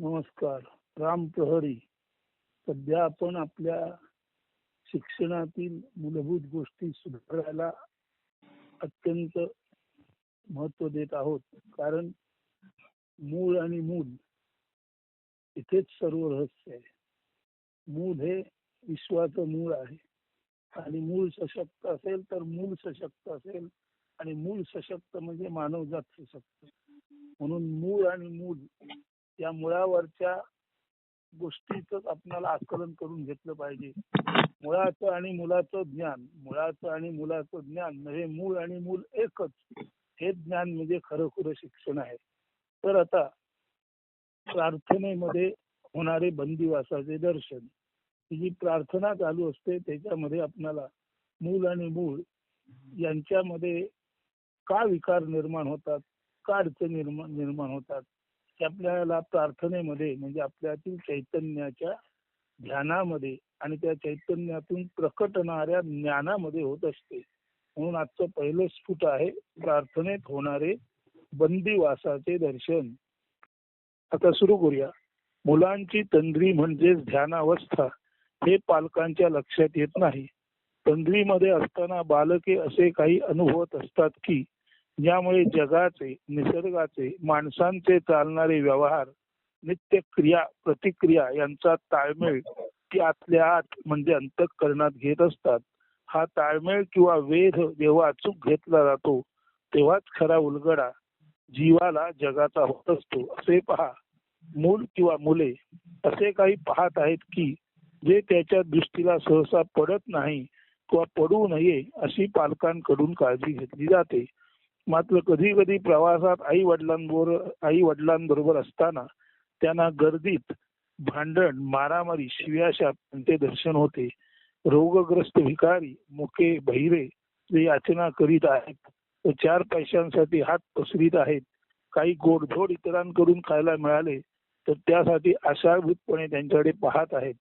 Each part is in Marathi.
नमस्कार. राम प्रहरी. सध्या आपण आपल्या शिक्षणातील मूलभूत गोष्टी सुधारायला अत्यंत महत्त्व देत आहोत. कारण मूळ आणि मूल इथेच सर्व रहस्य आहे. मूल हे विश्वाचं मूळ आहे. आणि मूळ सशक्त असेल तर मूल सशक्त असेल. आणि मूळ सशक्त म्हणजे मानवजात सशक्त. म्हणून मूळ आणि मूल या मुळावरच्या गोष्टीच आपल्याला आकलन करून घेतलं पाहिजे. मुळाचं आणि मुलाचं ज्ञान मुळाचं आणि मुलाचं ज्ञान म्हणजे मूळ आणि मूल एकच हे ज्ञान म्हणजे खरं शिक्षण आहे. तर आता प्रार्थनेमध्ये होणारे बंदिवासाचे दर्शन ही जी प्रार्थना चालू असते त्याच्यामध्ये आपल्याला मूल आणि मूळ यांच्यामध्ये का विकार निर्माण होतात का अडचण निर्माण निर्माण होतात की आपल्याला प्रार्थनेमध्ये म्हणजे आपल्यातील चैतन्याच्या ध्यानामध्ये आणि त्या चैतन्यातून प्रकटणाऱ्या ज्ञानामध्ये होत असते. म्हणून आजचं पहिलं स्फुट आहे प्रार्थनेत होणारे बंदीवासाचे दर्शन. आता सुरू करूया. मुलांची तंद्री म्हणजेच ध्यानावस्था हे पालकांच्या लक्षात येत नाही. तंद्रीमध्ये असताना बालके असे काही अनुभवत असतात की ज्यामुळे जगाचे निसर्गाचे माणसांचे चालणारे व्यवहार नित्य क्रिया प्रतिक्रिया यांचा ताळमेळ ती आतल्या आत म्हणजे अंतःकरणात घेत असतात. हा ताळमेळ किंवा वेध जेव्हा अचूक घेतला जातो तेव्हाच खरा उलगडा जीवाला जगाचा होत असतो. असे पहा. मूल किंवा मुले असे काही पाहत आहेत की जे त्याच्या दृष्टीला सहसा पडत नाही किंवा पडू नये अशी पालकांकडून काळजी घेतली जाते. मात्र कधी कधी प्रवासात आई वडिलांबरोबर आई वडिलांबरोबर असताना त्यांना गर्दीत भांडण मारामारी शिव्याशाप यांचे दर्शन होते. रोगग्रस्त भिकारी मुके बहिरे जे याचना करीत आहेत चार पैशांसाठी हात पसरीत आहेत. काही गोडधोड इतरांकडून खायला मिळाले तर त्यासाठी आशाभूतपणे त्यांच्याकडे पाहत आहेत.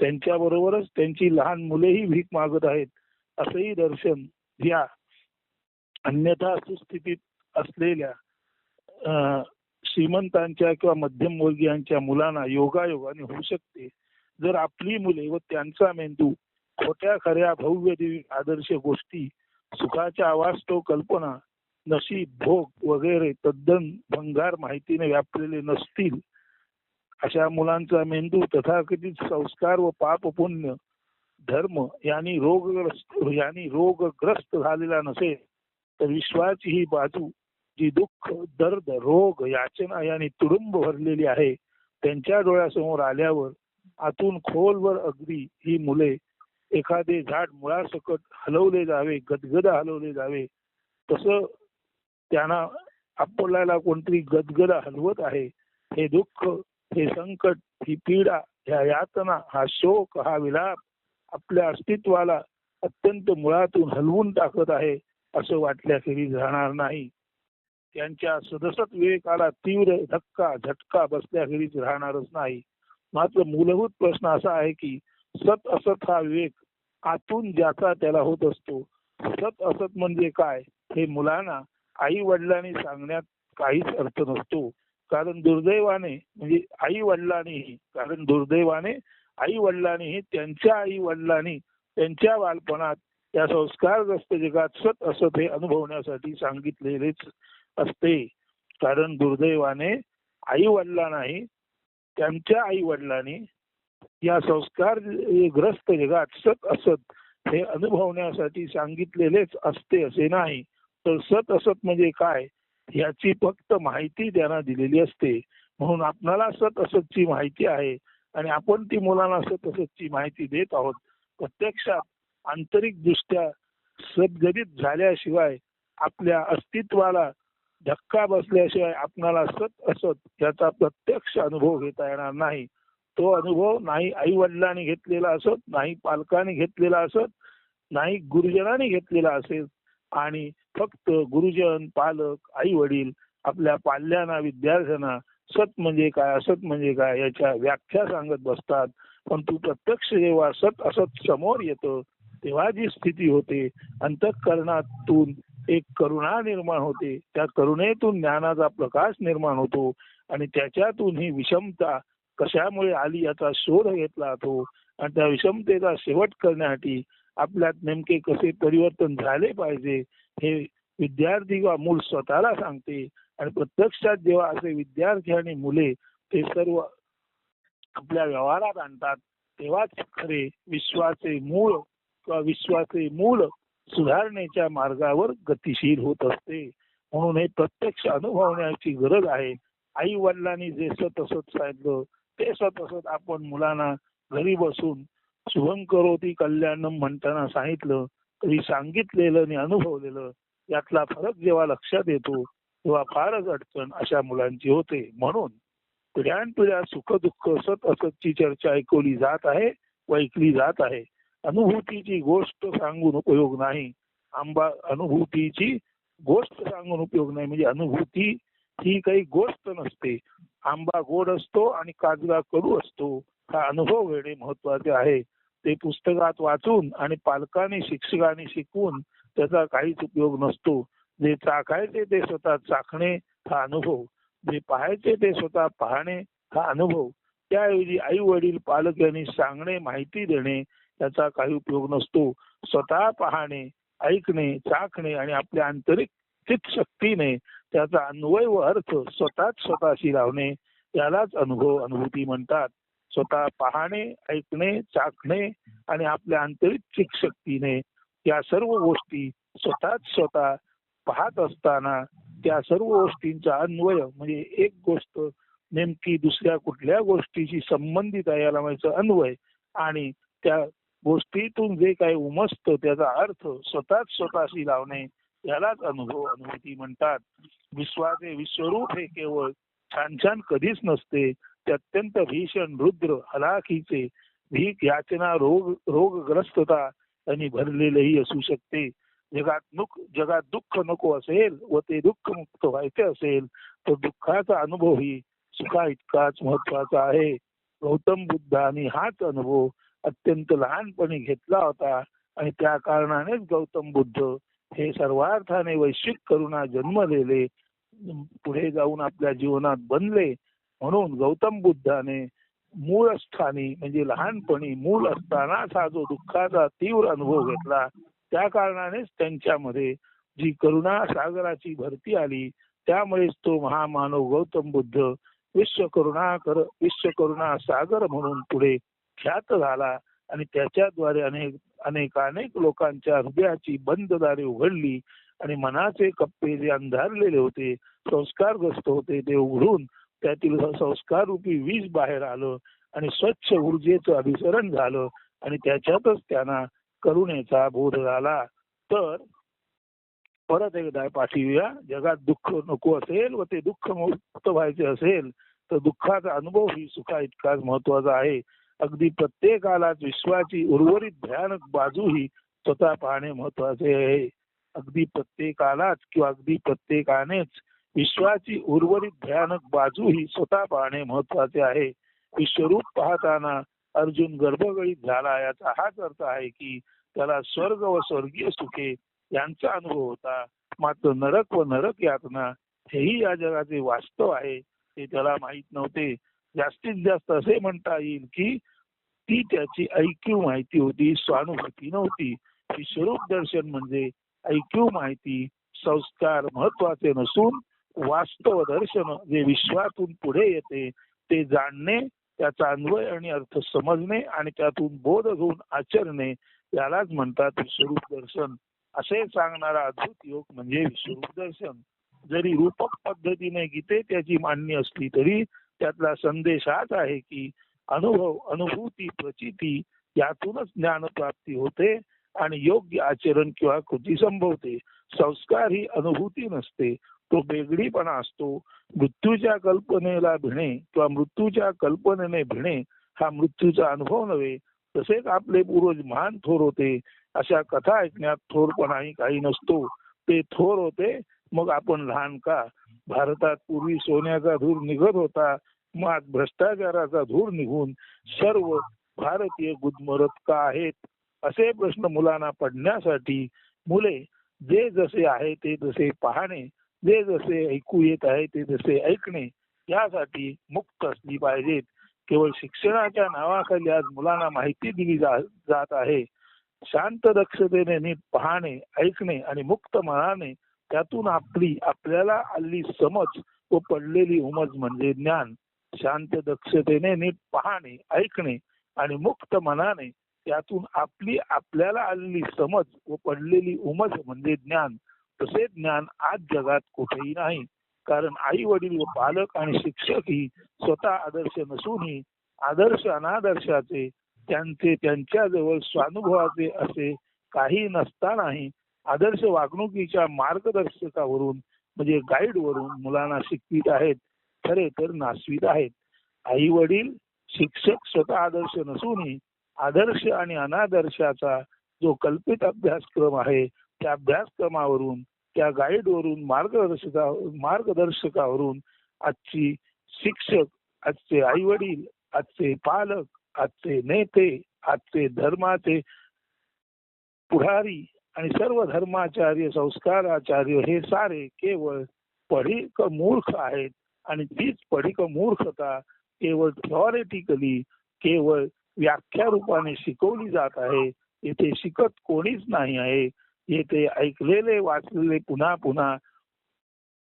त्यांच्याबरोबरच त्यांची लहान मुलेही भीक मागत आहेत. असंही दर्शन या अन्यथा सुस्थितीत असलेल्या श्रीमंतांच्या किंवा मध्यमवर्गीयांच्या मुलांना योगायोगाने होऊ शकते. जर आपली मुले व त्यांचा मेंदू खोट्या खऱ्या भव्य आदर्श गोष्टी सुखाच्या आवास्तव कल्पना नशीब भोग वगैरे तद्दन भंगार माहितीने व्यापलेले नसतील अशा मुलांचा मेंदू तथाकथित संस्कार व पाप पुण्य धर्म यांनी रोगग्रस्त यांनी रोगग्रस्त झालेला नसेल तर विश्वाची ही बाजू जी दुःख दर्द रोग याचना याने तुडुंब भरलेली आहे त्यांच्या डोळ्यासमोर आल्यावर आतून खोलवर अगदी ही मुले एखादे झाड मुळासकट हलवले जावे गदगद हलवले जावे तसं त्यांना आपल्याला कोणतरी गदगद हलवत आहे हे दुःख हे संकट ही पीडा ह्या यातना हा शोक हा विलाप आपल्या अस्तित्वाला अत्यंत मुळातून हलवून टाकत आहे. असं वाटल्याखेरीज राहणार नाही. त्यांच्या सदसत विवेकाला तीव्र धक्का झटका बसल्याखेरीज राहणारच नाही. मात्र मूलभूत प्रश्न असा आहे की सत असत हा विवेक आतून ज्याचा त्याला होत असतो सत असत म्हणजे काय हे मुलांना आई वडिलांनी सांगण्यात काहीच अर्थ नसतो. कारण दुर्दैवाने म्हणजे आई वडिलांनीही कारण दुर्दैवाने आई वडिलांनीही त्यांच्या आई वडिलांनी त्यांच्या बालपणात त्या संस्कारग्रस्त जगात सत असत हे अनुभवण्यासाठी सांगितलेलेच असते. कारण दुर्दैवाने आई वडिलांनाही त्यांच्या आई वडिलांनी या संस्कार ग्रस्त जगात सत असत हे अनुभवण्यासाठी सांगितलेलेच असते असे नाही. तर सत असत म्हणजे काय? याची फक्त माहिती त्यांना दिलेली असते. म्हणून आपणाला सत असतची माहिती आहे. आणि आपण ती मुलांना सत असतची माहिती देत आहोत. प्रत्यक्षात आंतरिक दृष्ट्या सद्गदित झाल्याशिवाय आपल्या अस्तित्वाला धक्का बसल्याशिवाय आपणाला सत असत याचा प्रत्यक्ष अनुभव घेता येणार नाही. तो अनुभव नाही आई वडिलांनी घेतलेला असत नाही पालकांनी घेतलेला असत नाही गुरुजनांनी घेतलेला असेल आणि फक्त गुरुजन पालक आई वडील आपल्या पाल्यांना विद्यार्थ्यांना सत म्हणजे काय असत म्हणजे काय याच्या व्याख्या सांगत बसतात. पण तू प्रत्यक्ष जेव्हा सत असत समोर येतं तेव्हा जी स्थिती होते अंतःकरणातून एक करुणा निर्माण होते. त्या करुणेतून ज्ञानाचा प्रकाश निर्माण होतो आणि त्याच्यातून ही विषमता कशामुळे आली याचा शोध घेतला जातो. आणि त्या विषमतेचा शेवट करण्यासाठी आपल्यात नेमके कसे परिवर्तन झाले पाहिजे हे विद्यार्थी किंवा मूल स्वतःला सांगते. आणि प्रत्यक्षात जेव्हा असे विद्यार्थी आणि मुले ते सर्व आपल्या व्यवहारात आणतात तेव्हाच खरे विश्वाचे मूळ विश्वाचे मूल सुधारणेच्या मार्गावर गतिशील होत असते. म्हणून हे प्रत्यक्ष अनुभवण्याची गरज आहे. आई वडिलांनी जे सतसत सांगितलं ते सतसत आपण मुलांना घरी बसून शुभम करोती कल्याणम म्हणताना सांगितलं तरी सांगितलेलं आणि अनुभवलेलं यातला फरक जेव्हा लक्षात येतो तेव्हा फारच अडचण अशा मुलांची होते. म्हणून पिढ्यानपिढ्या सुख दुःख सत असतची चर्चा ऐकवली जात आहे व ऐकली जात आहे. अनुभूतीची गोष्ट सांगून उपयोग नाही. आंबा अनुभूतीची गोष्ट सांगून उपयोग नाही. म्हणजे अनुभूती ही काही गोष्ट नसते. आंबा गोड असतो आणि काजला कडू असतो. हा अनुभव घेणे महत्त्वाचे आहे. ते पुस्तकात वाचून आणि पालकाने शिक्षकाने शिकवून त्याचा काहीच उपयोग नसतो. जे चाखायचे ते स्वतः चाखणे हा अनुभव. जे पाहायचे ते स्वतः पाहणे हा अनुभव. त्याऐवजी आई वडील पालक यांनी सांगणे माहिती देणे त्याचा काही उपयोग नसतो. स्वतः पाहणे ऐकणे चाखणे आणि आपल्या आंतरिक चित शक्तीने त्याचा अन्वय व अर्थ स्वतःच स्वतःशी लावणे यालाच अनुभव अनुभूती म्हणतात. स्वतः पाहणे ऐकणे चाखणे आणि आपल्या आंतरिक चिक शक्तीने या सर्व गोष्टी स्वतःच स्वतः पाहत असताना त्या सर्व गोष्टींचा अन्वय म्हणजे एक गोष्ट नेमकी दुसऱ्या कुठल्या गोष्टीशी संबंधित आहे याला म्हणायचं अन्वय आणि त्या गोष्टीतून जे काय उमसतं त्याचा अर्थ स्वतःच स्वतःशी लावणे यालाच अनुभव अनुभूती म्हणतात. विश्वाचे विश्वरूप हे केवळ छान छान कधीच नसते ते अत्यंत भीषण रुद्र हलाखीचे भीक याचना रोग रोगग्रस्तता आणि भरलेलंही असू शकते. जगात नुक जगात दुःख नको असेल व ते दुःख मुक्त व्हायचे असेल तर दुःखाचा अनुभव ही सुखा इतकाच महत्त्वाचा आहे. गौतम बुद्धांनी हाच अनुभव अत्यंत लहानपणी घेतला होता. आणि त्या कारणानेच गौतम बुद्ध हे सर्वार्थाने वैश्विक करुणा जन्मलेले पुढे जाऊन आपल्या जीवनात बनले. म्हणून गौतम बुद्धाने मूळ स्थानी म्हणजे लहानपणी मूळ असतानाच हा जो दुःखाचा तीव्र अनुभव घेतला त्या कारणानेच त्यांच्यामध्ये जी करुणा सागराची भरती आली त्यामुळेच तो महामानव गौतम बुद्ध विश्वकरुणा कर विश्वकरुणा सागर म्हणून पुढे ख्यात झाला आणि त्याच्याद्वारे अनेक अनेक अनेक लोकांच्या हृदयाची बंद दारे उघडली आणि मनाचे कप्पे जे अंधारलेले होते संस्कारग्रस्त होते ते उघडून त्यातील संस्कार रूपी वीज बाहेर आलं आणि स्वच्छ ऊर्जेचं अभिसरण झालं आणि त्याच्यातच त्यांना करुणेचा बोध झाला. तर परत एकदा पाठवूया. जगात दुःख नको असेल व ते दुःख मुक्त व्हायचे असेल तर दुःखाचा अनुभव ही सुखा इतकाच महत्त्वाचा आहे. अगदी प्रत्येकालाच विश्वाची उर्वरित भयानक बाजू ही स्वतः पाहणे महत्त्वाचे आहे. अगदी प्रत्येकालाच किंवा अगदी प्रत्येकानेच विश्वाची उर्वरित भयानक बाजू ही स्वतः पाहणे महत्त्वाचे आहे. विश्वरूप पाहताना अर्जुन गर्भगळीत झाला याचा हाच अर्थ आहे की त्याला स्वर्ग व स्वर्गीय सुखे यांचा अनुभव होता. मात्र नरक व नरक यातना हेही या जगाचे वास्तव आहे ते त्याला माहीत नव्हते. जास्तीत जास्त असे म्हणता येईल की ती त्याची ऐक्यू माहिती होती स्वानुभूती नव्हती. ही स्वरूप दर्शन म्हणजे ऐक्यू माहिती संस्कार महत्त्वाचे नसून वास्तव दर्शन जे विश्वातून पुढे येते ते जाणणे त्याचा अन्वय आणि अर्थ समजणे आणि त्यातून बोध घेऊन आचरणे यालाच म्हणतात विश्वरूप दर्शन. असे सांगणारा अद्भुत योग म्हणजे विश्वरूप दर्शन. जरी रूपक पद्धतीने गीते त्याची मान्य असली तरी त्यातला संदेश हाच आहे की अनुभव अनुभूती प्रचिती यातूनच ज्ञान प्राप्ती होते आणि योग्य आचरण किंवा कृती संभवते. संस्कार ही अनुभूती नसते. तो वेगळीपणा असतो. मृत्यूच्या कल्पनेला भिणे किंवा मृत्यूच्या कल्पनेने भिणे हा मृत्यूचा अनुभव नव्हे. तसेच आपले पूर्वज महान थोर होते अशा कथा ऐकण्यात थोरपणाही काही नसतो. ते थोर होते मग आपण लहान का? भारतात पूर्वी सोन्याचा धूर निघत होता. मग भ्रष्टाचाराचा धूर निघून सर्व भारतीय गुदमरत का आहेत? असे प्रश्न मुलांना पडण्यासाठी मुले जे जसे आहे ते तसे पाहणे जे जसे ऐकू येत आहे ते जसे ऐकणे यासाठी मुक्त असली पाहिजेत. केवळ शिक्षणाच्या नावाखाली आज मुलांना माहिती दिली जात आहे. शांत दक्षतेने नीट पाहणे ऐकणे आणि मुक्त मनाने त्यातून आपली आपल्याला आली समज व पडलेली उमज म्हणजे ज्ञान. शांत दक्षतेने नीट पाहणे ऐकणे आणि मुक्त मनाने त्यातून आपली आपल्याला आलेली समज व पडलेली उमज म्हणजे ज्ञान तसे ज्ञान आज जगात कुठेही नाही. कारण आई वडील व पालक आणि शिक्षक ही स्वतः आदर्श नसूनही आदर्श अनादर्शाचे त्यांचे त्यांच्याजवळ स्वानुभवाचे असे काही नसतानाही आदर्श वागणुकीच्या मार्गदर्शकावरून म्हणजे गाईड वरून मुलांना शिकवित आहेत. खरे तर नासवीत आहेत. आई वडील शिक्षक स्वतः आदर्श नसूनही आदर्श आणि अनादर्शाचा जो कल्पित अभ्यासक्रम आहे त्या अभ्यासक्रमावरून त्या गाईडवरून मार्गदर्शका मार्गदर्शकावरून आजची शिक्षक आजचे आई वडील आजचे पालक आजचे नेते आजचे धर्माचे पुढारी आणि सर्व धर्माचार्य संस्काराचार्य हे सारे केवळ पढी मूर्ख आहेत. आणि तीच पडिक मूर्खता केवळ थॉरिटिकली केवळ व्याख्या रूपाने शिकवली जात आहे येथे शिकत कोणीच नाही आहे. येथे ऐकलेले वाचलेले पुन्हा पुन्हा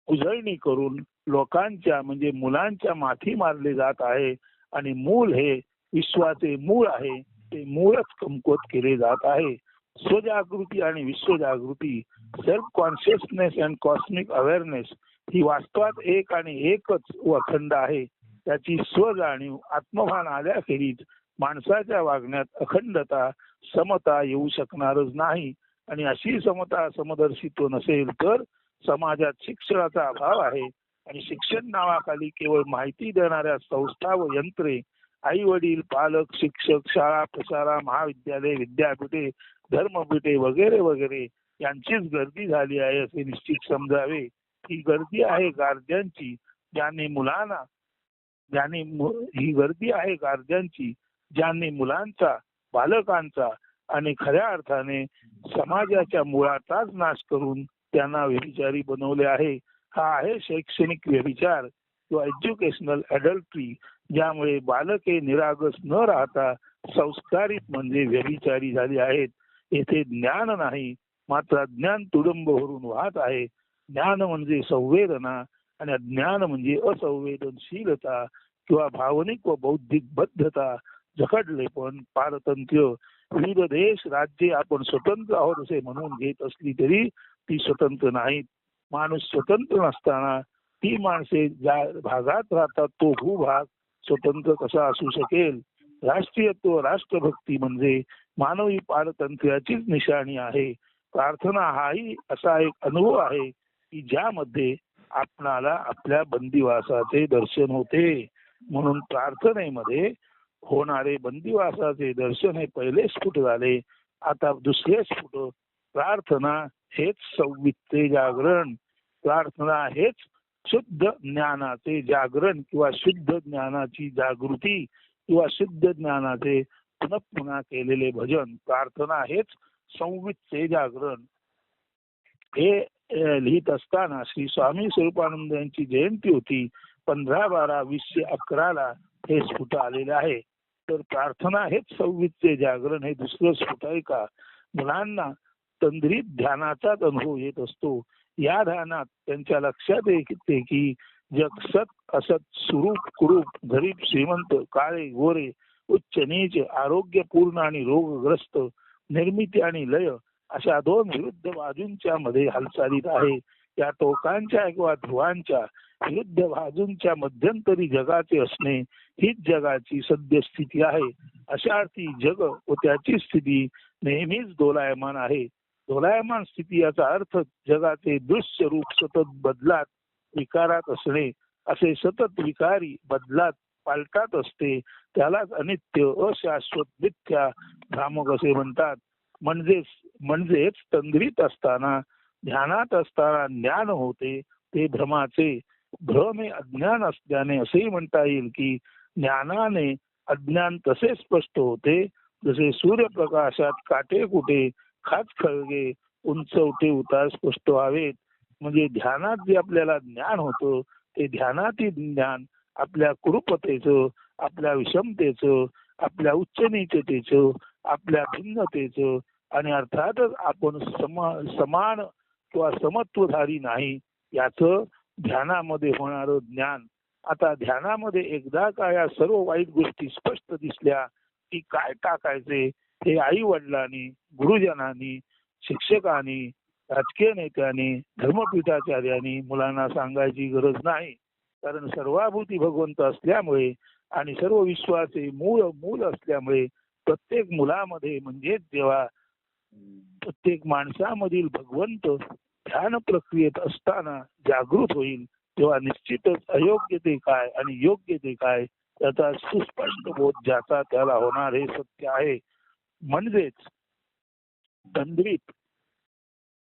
उजळणी करून लोकांच्या म्हणजे मुलांच्या माथी मारले जात आहे. आणि मूल हे विश्वाचे मूळ आहे. ते मूळच कमकुवत केले जात आहे. स्वजागृती आणि विश्वजागृती self consciousness and cosmic awareness ही वास्तवात एक आणि एकच व अखंड आहे. त्याची स्वजाणीव आत्मभान आल्याखेरीज माणसाच्या वागण्यात अखंडता समता येऊ शकणारच नाही. आणि अशी समता समदर्शित्व नसेल तर समाजात शिक्षणाचा अभाव आहे. आणि शिक्षण नावाखाली केवळ माहिती देणाऱ्या संस्था व यंत्रे आई वडील पालक शिक्षक शाळा प्रशाळा महाविद्यालय विद्यापीठे धर्मपीठे वगैरे वगैरे यांचीच गर्दी झाली आहे असे निश्चित समजावे. ही गर्दी आहे गार्जियनची ज्यांनी मुलांना ज्यांनी ही गर्दी आहे गार्जियनची ज्यांनी मुलांचा बालकांचा आणि खऱ्या अर्थाने समाजाच्या मुळाचाच नाश करून त्यांना व्यभिचारी बनवले आहे. हा आहे शैक्षणिक व्यभिचार किंवा एज्युकेशनल अडल्ट्री ज्यामुळे बालके निरागस न राहता संस्कारित म्हणजे व्यभिचारी झाली आहेत. येथे ज्ञान नाही मात्र ज्ञान तुडुंब भरून वाहत आहे. ज्ञान म्हणजे संवेदना आणि अज्ञान म्हणजे असंवेदनशीलता किंवा भावनिक व बौद्धिक बद्धता झकडले पण पारतंत्र्य. विविध देश राज्ये आपण स्वतंत्र आहोत असे म्हणून घेत असली तरी ती स्वतंत्र नाहीत. माणूस स्वतंत्र नसताना ती माणसे ज्या भागात राहतात तो भूभाग स्वतंत्र कसा असू शकेल? राष्ट्रीयत्व राष्ट्रभक्ती म्हणजे मानवी पारतंत्र्याचीच निशाणी आहे. प्रार्थना हाही असा एक अनुभव आहे. की ज्यामध्ये आपणाला आपल्या बंदिवासाचे दर्शन होते. म्हणून प्रार्थनेमध्ये होणारे बंदिवासाचे दर्शन हे पहिले स्फुट झाले? आता दुसरे स्फुट प्रार्थना हेच संवितचे जागरण. प्रार्थना हेच शुद्ध ज्ञानाचे जागरण किंवा शुद्ध ज्ञानाची जागृती किंवा शुद्ध ज्ञानाचे पुनः पुन्हा केलेले भजन. प्रार्थना हेच संवितचे जागरण. हे लिहित असताना श्री स्वामी स्वरूपानंद यांची जयंती होती. पंधरा बारा वीसशे अकराला हे स्फुट आलेलं आहे. तर प्रार्थना हेच संवितचे जागरण हे दुसरं स्फुट आहे का? मुलांना तंद्रीत ध्यानाचाच अनुभव येत असतो. या ध्यानात त्यांच्या लक्षात येते की जग सत असत सुरूप कुरूप गरीब श्रीमंत काळे गोरे उच्च नीच आरोग्यपूर्ण आणि रोगग्रस्त निर्मिती आणि लय अशा दोन विरुद्ध बाजूंच्या मध्ये हालचालीत आहे. या टोकांच्या किंवा ध्रुवांच्या विरुद्ध बाजूंच्या मध्यंतरी जगाचे असणे हीच जगाची सद्यस्थिती आहे. अशा अर्थी जग व त्याची स्थिती नेहमीच दोलायमान आहे. दोलायमान स्थिती याचा अर्थ जगाचे दृश्य रूप सतत बदलात विकारात असणे. असे सतत विकारी बदलात पालटात असते. त्यालाच अनित्य अशाश्वत मिथ्या भ्रामक असे म्हणतात. म्हणजेच म्हणजेच तंद्रीत असताना ध्यानात असताना ज्ञान होते ते भ्रमाचे भ्रम हे अज्ञान असल्याने असेही म्हणता येईल की ज्ञानाने अज्ञान तसे स्पष्ट होते जसे सूर्यप्रकाशात काटे कुठे खाच खळगे उंचवटे उतार स्पष्ट व्हावेत. म्हणजे ध्यानात जे आपल्याला ज्ञान होतं ते ध्यानातील ज्ञान आपल्या कुरूपतेचं आपल्या विषमतेचं आपल्या उच्च नीचतेचं आपल्या भिन्नतेचं आणि अर्थातच आपण सम समान किंवा समत्वधारी नाही याच ध्यानामध्ये होणार ज्ञान. आता ध्यानामध्ये एकदा का या सर्व वाईट गोष्टी स्पष्ट दिसल्या की काय टाकायचे हे आई वडिलांनी गुरुजनांनी शिक्षकांनी राजकीय नेत्यांनी धर्मपीठाचार्यांनी मुलांना सांगायची गरज नाही. कारण सर्वाभूती भगवंत असल्यामुळे आणि सर्व विश्वाचे मूळ मूल असल्यामुळे प्रत्येक मुलामध्ये म्हणजेच जेव्हा प्रत्येक माणसामधील भगवंत ध्यान प्रक्रियेत असताना जागृत होईल तेव्हा निश्चितच अयोग्य ते काय आणि योग्य ते काय त्याचा सुस्पष्ट बोध ज्याचा त्याला होणार हे सत्य आहे. म्हणजेच तंद्रित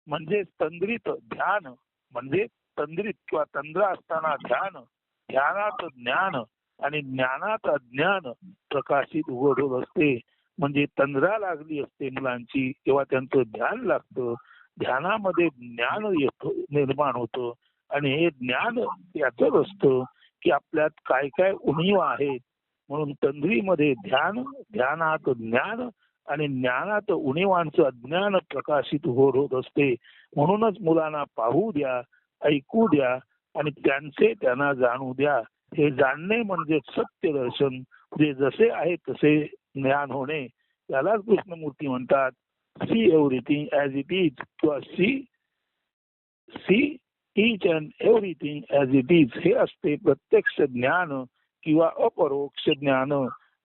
म्हणजेच तंद्रित ध्यान म्हणजे तंद्रित किंवा तंद्र असताना ध्यान ध्यानात ज्ञान आणि ज्ञानात अज्ञान प्रकाशित उघड होत असते. म्हणजे तंद्रा लागली असते मुलांची तेव्हा त्यांचं ध्यान लागतं. ध्यानामध्ये ज्ञान येतो निर्माण होतं. आणि हे ज्ञान याच असतं की आपल्यात काय काय उणीव आहेत म्हणून तंद्रीमध्ये ध्यान ध्यानात ज्ञान आणि ज्ञानात उणीवांचं अज्ञान प्रकाशित होत होत असते. म्हणूनच मुलांना पाहू द्या ऐकू द्या आणि त्यांचे त्यांना जाणू द्या. हे जाणणे म्हणजे सत्य दर्शन. जे जसे आहे तसे ज्ञान होणे त्यालाच कृष्णमूर्ती म्हणतात. See everything as it is किंवा see see each and everything as it is हे असते प्रत्यक्ष ज्ञान किंवा अपरोक्ष ज्ञान.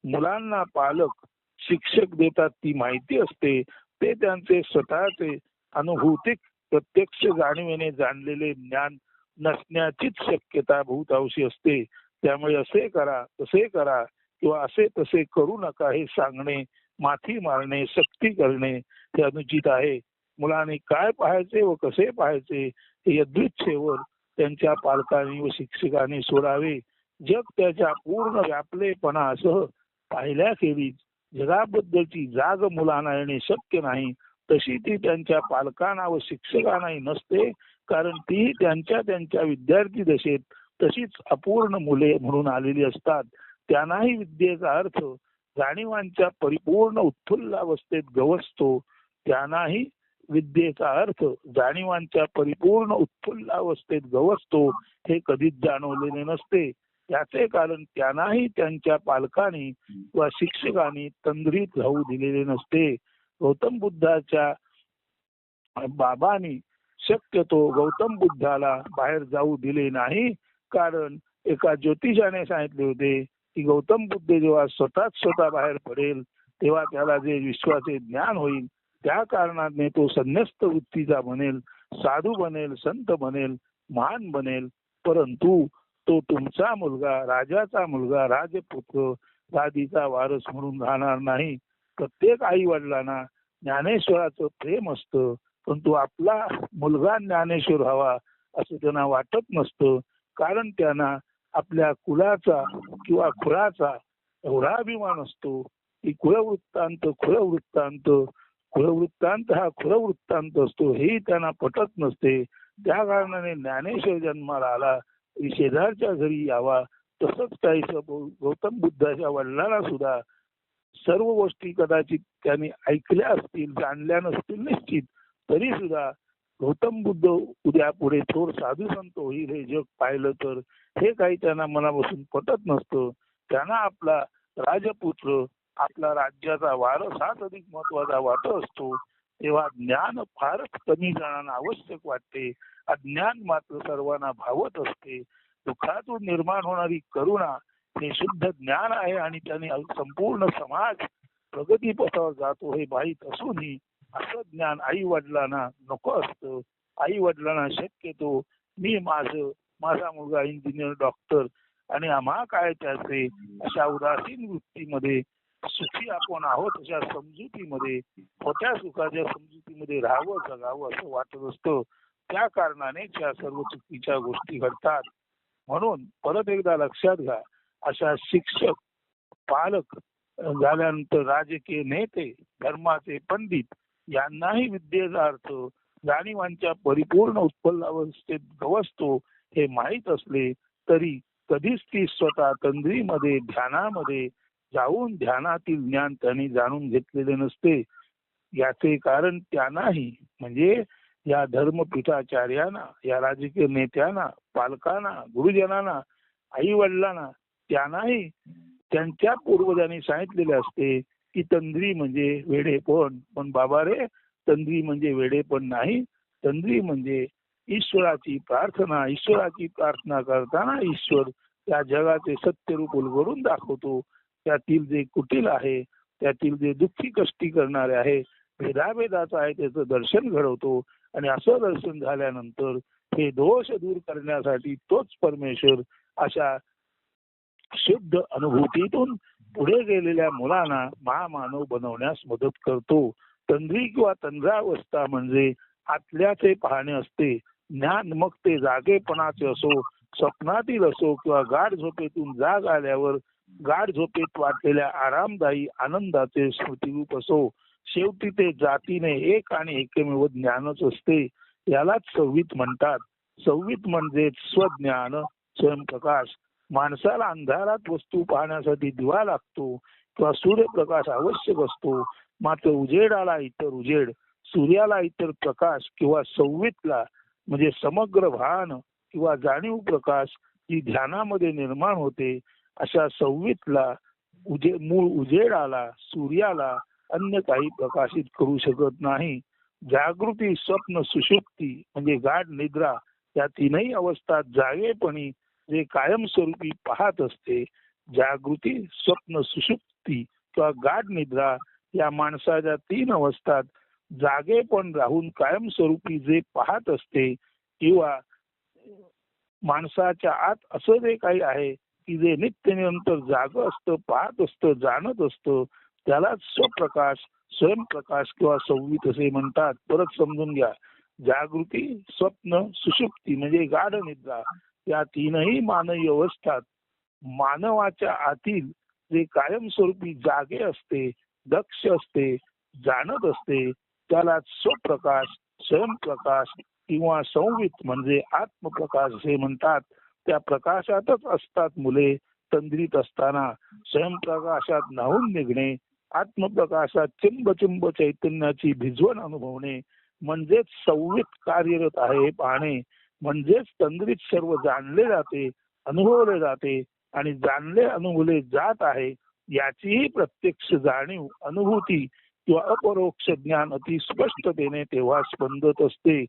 मुलांना पालक शिक्षक देतात ती माहिती असते. ते त्यांचे स्वतःचे अनुभूतिक प्रत्यक्ष जाणीवेने जाणलेले ज्ञान नसण्याचीच शक्यता बहुतांशी असते. त्यामुळे असे करा तसे करा किंवा असे तसे करू नका हे सांगणे माथी मारणे सक्ती करणे हे अनुचित आहे. मुलांनी काय पाहायचे व कसे पाहायचे हे यदृच्छेवर त्यांच्या पालकांनी व शिक्षकांनी सोडावे. जग त्याच्या पूर्ण व्यापलेपणासह पाहिल्याखेरीज जगाबद्दलची जाग मुलांना येणे शक्य नाही. तशी ती त्यांच्या पालकांना व शिक्षकांनाही नसते कारण ती त्यांच्या त्यांच्या विद्यार्थी दशेत तशीच अपूर्ण मुले म्हणून आलेली असतात. त्यांनाही विद्येचा अर्थ जाणीवांच्या परिपूर्ण उत्फुल्लावस्थेत गवसतो. त्यांनाही विद्येचा अर्थ जाणीवांच्या परिपूर्ण उत्फुल्लावस्थेत गवसतो हे कधीच जाणवलेले नसते. याचे कारण त्यांनाही त्यांच्या पालकांनी किंवा शिक्षकांनी तंद्रीत राहू दिलेले नसते. गौतम बुद्धाच्या बाबांनी शक्यतो गौतम बुद्धाला बाहेर जाऊ दिले नाही. कारण एका ज्योतिषाने सांगितले होते की गौतम बुद्ध जेव्हा स्वतःच स्वतः बाहेर पडेल तेव्हा त्याला जे विश्वाचे ज्ञान होईल त्या कारणाने तो संन्यस्त वृत्तीचा बनेल साधू बनेल संत बनेल महान बनेल. परंतु तो तुमचा मुलगा राजाचा मुलगा राजपुत्र दादीचा वारस म्हणून राहणार नाही. प्रत्येक आई वडिलांना ज्ञानेश्वराचं प्रेम असतं परंतु आपला मुलगा ज्ञानेश्वर व्हावा असं त्यांना वाटत नसतं. कारण त्यांना आपल्या कुलाचा किंवा खुळाचा एवढा अभिमान असतो की कुळवृत्तांत खुळवृत्तांत कुळवृत्तांत हा खुळवृत्तांत असतो हे त्यांना पटत नसते. त्या कारणाने ज्ञानेश्वर जन्माला आला शेजारच्या घरी यावा तसंच काही गौतम बुद्धाच्या वडिलांना सुद्धा. सर्व गोष्टी कदाचित त्यांनी ऐकल्या असतील जाणल्या नसतील निश्चित तरी सुद्धा गौतम बुद्ध उद्या पुढे थोर साधू संत होईल हे जग पाहिलं तर हे काही त्यांना मनापासून पटत नसतं. त्यांना आपला राजपुत्र आपला राज्याचा वारस हाच अधिक महत्त्वाचा वाटत असतो. तेव्हा ज्ञान फारच कमी जणांना आवश्यक वाटते. अज्ञान मात्र सर्वांना भावत असते. दुःखातून निर्माण होणारी करुणा हे शुद्ध ज्ञान आहे आणि त्याने संपूर्ण समाज प्रगती पथावर जातो हे माहीत असूनही असं ज्ञान आई वडिलांना नको असतं. आई वडिलांना शक्यतो मी माझं माझा मुलगा इंजिनियर डॉक्टर आणि आम्हा काय त्याचे अशा उदासीन वृत्तीमध्ये सुखी आपण आहोत अशा समजुतीमध्ये खोट्या सुखाच्या समजुतीमध्ये राहावं जगावं असं वाटत असतं. त्या कारणाने त्या सर्व चुकीच्या गोष्टी घडतात. म्हणून परत एकदा लक्षात घ्या अशा शिक्षक पालक झाल्यानंतर राजकीय नेते धर्माचे पंडित यांनाही विद्येचा अर्थ जाणीवांच्या परिपूर्ण उत्पन्न गवसतो हे माहीत असले तरी कधीच ती स्वतः तंद्रीमध्ये ध्यानामध्ये जाऊन ध्यानातील ज्ञान त्यांनी जाणून घेतलेले नसते. याचे कारण त्यांनाही म्हणजे या धर्मपीठाचार्यांना या राजकीय नेत्यांना पालकांना गुरुजनांना आई वडिलांना त्यांनाही त्यांच्या पूर्वजांनी सांगितलेले असते की तंद्री म्हणजे वेडेपण. पण बाबा रे तंद्री म्हणजे वेडेपण नाही. तंद्री म्हणजे ईश्वराची प्रार्थना. ईश्वराची प्रार्थना करताना ईश्वर त्या जगाचे सत्यरूप उलगडून दाखवतो. त्यातील जे कुटील आहे त्यातील जे दुःखी कष्टी करणारे आहे भेदाभेदाचं आहे त्याचं दर्शन घडवतो. आणि असं दर्शन झाल्यानंतर हे दोष दूर करण्यासाठी तोच परमेश्वर अशा शुद्ध अनुभूतीतून पुढे गेलेल्या मुलांना महामानव बनवण्यास मदत करतो. तंद्री किंवा तंद्रावस्था म्हणजे आतल्याचे पाहणे असते. ज्ञान मग ते जागेपणाचे असो स्वप्नातील असो किंवा गाढ झोपेतून जाग आल्यावर गाढ झोपेत वाटलेल्या आरामदायी आनंदाचे स्मृतिरूप असो. शेवटी ते जातीने एक आणि एकमेव ज्ञानच असते. यालाच सव्वीत म्हणतात. सव्वीत म्हणजे स्वज्ञान स्वयंप्रकाश. माणसाला अंधारात वस्तू पाहण्यासाठी दिवा लागतो किंवा सूर्यप्रकाश आवश्यक असतो. मात्र उजेडाला इतर उजेड सूर्याला इतर प्रकाश किंवा संवितला म्हणजे समग्र भान किंवा जाणीव प्रकाश जी ध्यानामध्ये निर्माण होते. अशा संवितला उजे मूळ उजेडाला सूर्याला अन्य काही प्रकाशित करू शकत नाही. जागृती स्वप्न सुशुक्ती म्हणजे गाढ निद्रा या तीनही अवस्थात जागेपणी जे कायमस्वरूपी पाहत असते जागृती स्वप्न सुषुप्ती किंवा गाढ निद्रा या माणसाच्या तीन अवस्थात जागे पण राहून कायमस्वरूपी जे पाहत असते किंवा माणसाच्या आत असं जे काही आहे की जे नित्य निरंतर जाग असतं पाहत असतं जाणत असतं त्यालाच स्वप्रकाश स्वयंप्रकाश किंवा संवित असे म्हणतात. परत समजून घ्या. जागृती स्वप्न सुषुप्ती म्हणजे गाढ निद्रा. या तीनही मानवी अवस्थात मानवाच्या आतील जे कायमस्वरूपी जागे असते दक्ष असते जाणत असते त्याला स्वप्रकाश स्वयंप्रकाश किंवा संवित म्हणजे आत्मप्रकाश असे म्हणतात. त्या प्रकाशातच असतात मुले तंद्रीत असताना स्वयंप्रकाशात न्हावून निघणे आत्मप्रकाशात चिंबचिंब चैतन्याची भिजवण अनुभवणे म्हणजेच संवित कार्यरत आहे पाहणे. म्हणजेच तंद्रीत सर्व जाणले जाते अनुभवले जाते आणि जाणले अनुभवले जात आहे याचीही प्रत्यक्ष जाणीव अनुभूती किंवा अपरोक्ष ज्ञान अति स्पष्टतेने तेव्हा स्पंदत असते.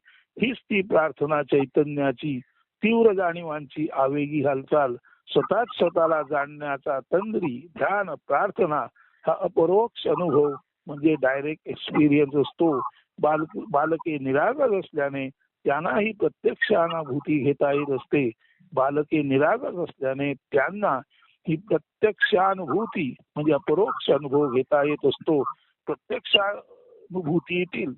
हीच ती प्रार्थना चैतन्याची तीव्र जाणीवांची आवेगी हालचाल स्वतःच स्वतःला जाणण्याचा तंद्री ध्यान प्रार्थना हा अपरोक्ष अनुभव म्हणजे डायरेक्ट एक्सपिरियन्स असतो. बालक बालके निरागस असल्याने त्यांनाही प्रत्यक्ष अनुभूती घेता येत असते. बालके निरागस असल्याने त्यांना ही प्रत्यक्षानुभूती म्हणजे अपरोक्ष अनुभव घेता येत असतो. प्रत्यक्ष अनुभूतीतील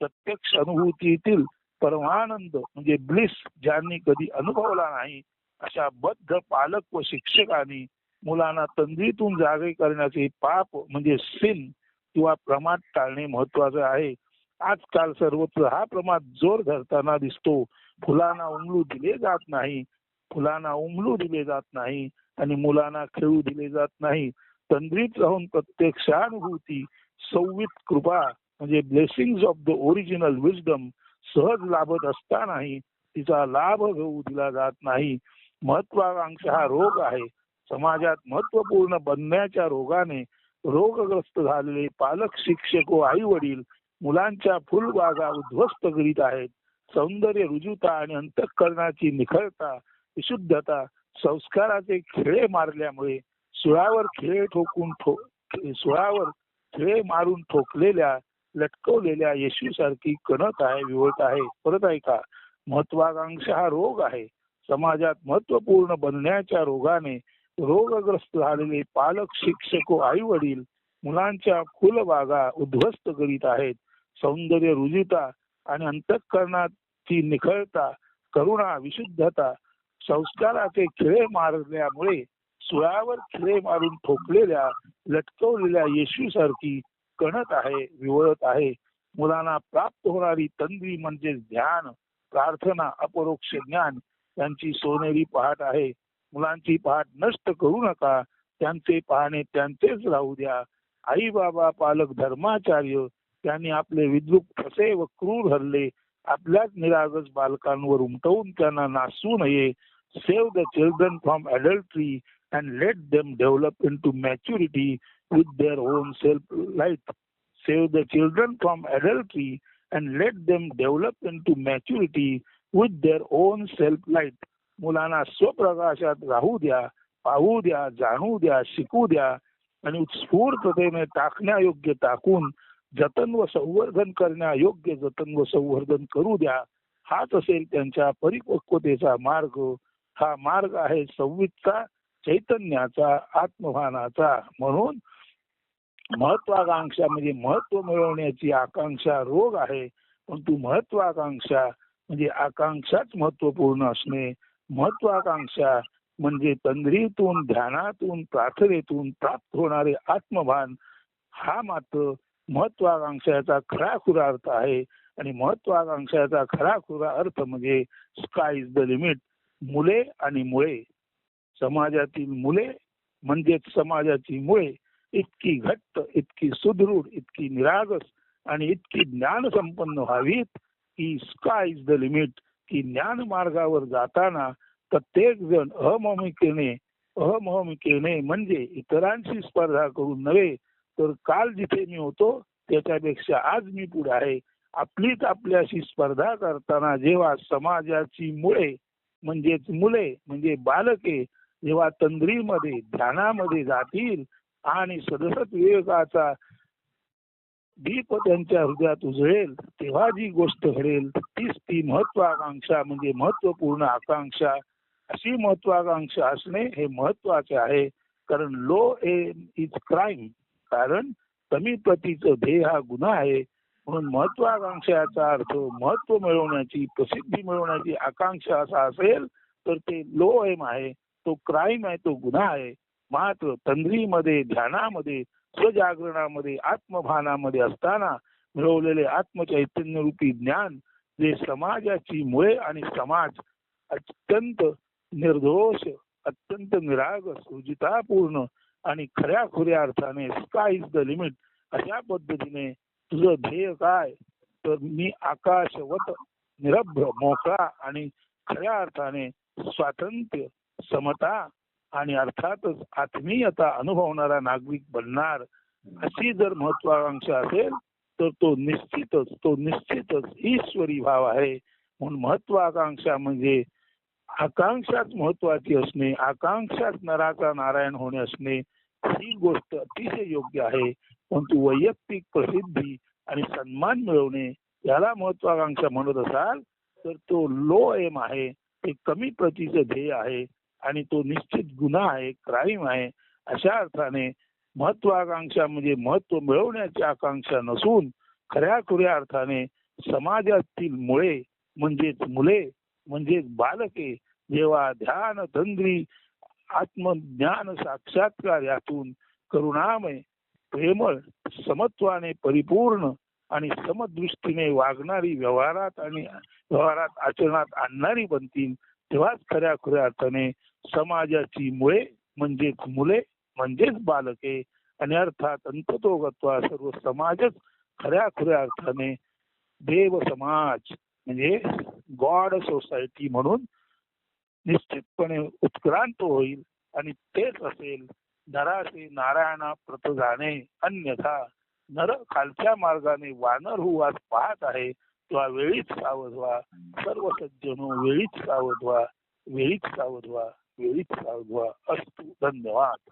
प्रत्यक्ष अनुभूतीतील परमानंद म्हणजे ब्लिस ज्यांनी कधी अनुभवला नाही अशा बद्ध पालक व शिक्षकांनी मुलांना तंद्रीतून जागे करण्याचे पाप म्हणजे सिन किंवा प्रमाद टाळणे महत्त्वाचे आहे. आजकाल सर्वत्र हा प्रमाद जोर धरताना दिसतो. फुलांना उमलू दिले जात नाही. फुलांना उमलू दिले जात नाही आणि मुलांना खेळू दिले जात नाही. तंद्रीत राहून प्रत्यक्षानुभूती सव्वीत कृपा म्हणजे blessing of the original wisdom सहज लाभत असतानाही तिचा लाभ घेऊ दिला जात नाही. महत्वाकांक्षा हा रोग आहे. समाजात महत्त्वपूर्ण बनण्याच्या रोगाने रोगग्रस्त झालेले पालक शिक्षक व आई वडील मुलांच्या फुलबागा उद्ध्वस्त करीत आहेत. सौंदर्य रुजुता आणि अंतःकरणाची निखळता विशुद्धता संस्काराचे खिळे मारल्यामुळे सुळावर खिळे ठोकून ठो सुळावर खिळे मारून ठोकलेल्या लटकवलेल्या येशू सारखी कणत आहे विवळत आहे. परत ऐका महत्वाकांक्षा हा रोग आहे. समाजात महत्त्वपूर्ण बनण्याच्या रोगाने रोगग्रस्त झालेले पालक शिक्षक आई वडील मुलांच्या फुलबागा उद्ध्वस्त करीत आहेत. सौंदर्य रुजिता आणि अंतःकरणाची निखळता करुणा विशुद्धता संस्काराचे खिळे मारल्यामुळे सुळावर खिळे मारून ठोकलेल्या लटकवलेल्या येशू सारखी कणत आहे विवळत आहे. मुलांना प्राप्त होणारी तंद्री म्हणजे ध्यान प्रार्थना अपरोक्ष ज्ञान यांची सोनेरी पहाट आहे. मुलांची पहाट नष्ट करू नका त्यांचे पाहणे त्यांचेच राहू द्या. आई बाबा पालक धर्माचार्य त्यांनी आपले विद्रुप कसे व क्रूर हरले आपल्याच निरागस बालकांवर उमटवून त्यांना नासू नये. Save the children from adultery and let them develop into maturity with their own self light save the children from adultery and let them develop into maturity with their own self light मुलांना स्वप्रकाशात राहू द्या पाहू द्या जाणू द्या शिकू द्या आणि उत्स्फूर्ततेने टाकण्यायोग्य टाकून जतन व संवर्धन करण्यायोग्य जतन व संवर्धन करू द्या. हाच असेल त्यांच्या परिपक्वतेचा मार्ग. हा मार्ग आहे संवितचा चैतन्याचा आत्मभानाचा. म्हणून महत्वाकांक्षा म्हणजे महत्त्व मिळवण्याची आकांक्षा रोग आहे. परंतु महत्वाकांक्षा म्हणजे आकांक्षाच महत्त्वपूर्ण असणे. महत्वाकांक्षा म्हणजे तंद्रीतून ध्यानातून प्रार्थनेतून प्राप्त होणारे आत्मभान. हा मात्र महत्वाकांक्षाचा खरा खुरा अर्थ आहे आणि महत्वाकांक्षाचा खरा खुरा अर्थ म्हणजे स्काय इज द लिमिट मुले आणि मुळे. समाजातील मुले म्हणजेच समाजाची मुळे इतकी घट्ट इतकी सुदृढ इतकी निरागस आणि इतकी ज्ञान संपन्न व्हावीत की स्काय इज द लिमिट की ज्ञान मार्गावर जाताना प्रत्येक जण अममिकेने अममिकेने म्हणजे इतरांशी स्पर्धा करून नव्हे तर काल जिथे मी होतो त्याच्यापेक्षा आज मी पुढे आहे. आपलीच आपल्याशी स्पर्धा करताना जेव्हा समाजाची मुळे म्हणजेच मुले म्हणजे बालके जेव्हा तंद्रीमध्ये ध्यानामध्ये जातील आणि सदसत विवेकाचा दीप त्यांच्या हृदयात उजळेल तेव्हा जी गोष्ट घडेल तीच ती महत्वाकांक्षा म्हणजे महत्त्वपूर्ण आकांक्षा. अशी महत्वाकांक्षा असणे हे महत्त्वाचे आहे. कारण लो एम इज क्राईम कारण कमी प्रतीचं ध्येय हा गुन्हा आहे. म्हणून महत्वाकांक्षाचा अर्थ महत्त्व मिळवण्याची प्रसिद्धी मिळवण्याची आकांक्षा असा असेल तर ते लो एम आहे. तो क्राईम आहे तो गुन्हा आहे. मात्र तंद्रीमध्ये ध्यानामध्ये स्वजागरणामध्ये आत्मभानामध्ये असताना मिळवलेले आत्मचैतन्य रूपी ज्ञान जे समाजाची मुळे आणि समाज अत्यंत निर्दोष अत्यंत निरागस सुजितापूर्ण आणि खऱ्या खुऱ्या अर्थाने स्काय इज द लिमिट अशा पद्धतीने तुझं ध्येय काय? तर मी आकाशवत निरभ्र मोकळा आणि खऱ्या अर्थाने स्वातंत्र्य समता आणि अर्थातच आत्मीयता अनुभवणारा नागरिक बनणार अशी जर महत्वाकांक्षा असेल तर तो निश्चितच तो निश्चितच ईश्वरी भाव आहे. म्हणून महत्वाकांक्षा म्हणजे आकांक्षाच महत्वाची असणे आकांक्षाच नराचा नारायण होणे असणे ही गोष्ट अतिशय योग्य आहे. परंतु वैयक्तिक प्रसिद्धी आणि सन्मान मिळवणे याला महत्वाकांक्षा म्हणत असाल तर तो लो एम आहे ते कमी प्रतीचं ध्येय आहे आणि तो निश्चित गुन्हा आहे क्राईम आहे अशा अर्थाने महत्वाकांक्षा म्हणजे महत्त्व मिळवण्याची आकांक्षा नसून खऱ्या खुऱ्या अर्थाने समाजातील मुळे म्हणजेच मुले म्हणजेच बालके जेव्हा ध्यान तंद्री आत्मज्ञान साक्षात्कार यातून करुणामय प्रेमळ समत्वाने परिपूर्ण आणि समदृष्टीने वागणारी व्यवहारात आणि व्यवहारात आचरणात आणणारी बनतील तेव्हाच खऱ्या खुऱ्या अर्थाने समाजाची मुळे म्हणजेच मुले म्हणजेच बालके आणि अर्थात अंततोगत्वा सर्व समाजच खऱ्या खुऱ्या अर्थाने देव समाज म्हणजे गॉड सोसायटी म्हणून निश्चितपणे उत्क्रांत होईल आणि तेच असेल नरासे नारायणा प्रत जाणे अन्यथा नर खालच्या मार्गाने वानर हुवास पाहत आहे तेव्हा वेळीच सावध व्हा सर्व सज्जनो वेळीच सावध व्हा वेळीच सावध व्हा वेळीच सावध व्हा असतो धन्यवाद.